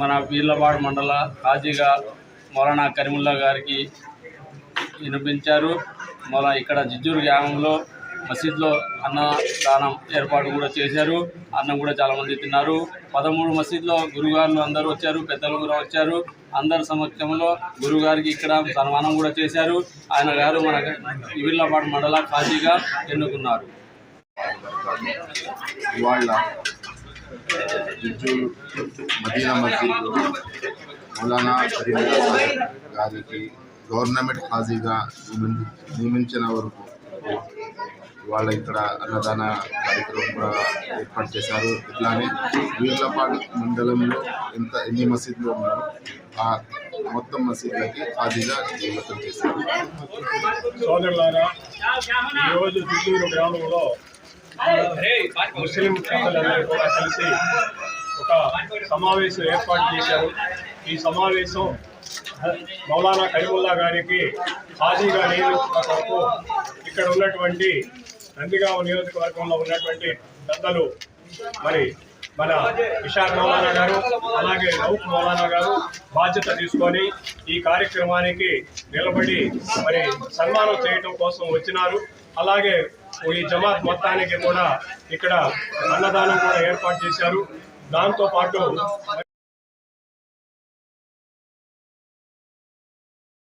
మన వీళ్ళవాడ మండల హాజీగా మౌలానా కరీముల్లా గారికి వినిపించారు. మళ్ళా ఇక్కడ జిజ్జూరు గ్రామంలో మసీద్లో అన్నదానం ఏర్పాటు కూడా చేశారు. అన్నం కూడా చాలామంది తిన్నారు. పదమూడు మసీద్లో గురుగారులు అందరూ వచ్చారు పెద్దలు కూడా వచ్చారు. అందరి సమక్షంలో గురుగారికి ఇక్కడ సన్మానం కూడా చేశారు. ఆయన గారు మన ఇవిళ్ళపాడు మండల ఖాజీగా ఎన్నుకున్నారు. వాళ్ళ జిజ్జూరు మదీనా మస్జిద్ మౌలానా కరీముల్లా గారికి గవర్నమెంట్ హాజీగా నియమించిన వరకు వాళ్ళ ఇక్కడ అన్నదాన కార్యక్రమం కూడా ఏర్పాటు చేశారు. ఇట్లానే వీర్లపాడు మండలంలో ఎంత ఎన్ని మసీదులు ఉన్నారో ఆ మొత్తం మసీదులకి హాజీగా నియమితం చేశారు. సోదరులారా ఈరోజు చిత్తూరు గ్రామంలో ముస్లిం పెద్దలందరూ కూడా కలిసి ఒక సమావేశం ఏర్పాటు చేశారు. ఈ సమావేశం మౌలానా కరీముల్లా గారికి హాజీగా నియమించిన వరకు ఇక్కడ ఉన్నటువంటి నందిగామ నియోజకవర్గంలో ఉన్నటువంటి పెద్దలు మరి మన ఇషాక్ మౌలానా గారు అలాగే రౌఫ్ మౌలానా గారు బాధ్యత తీసుకొని ఈ కార్యక్రమానికి నిలబడి మరి సన్మానం చేయటం కోసం వచ్చినారు. అలాగే ఈ జమాత్ మొత్తానికి కూడా ఇక్కడ అన్నదానం కూడా ఏర్పాటు చేశారు. దాంతో పాటు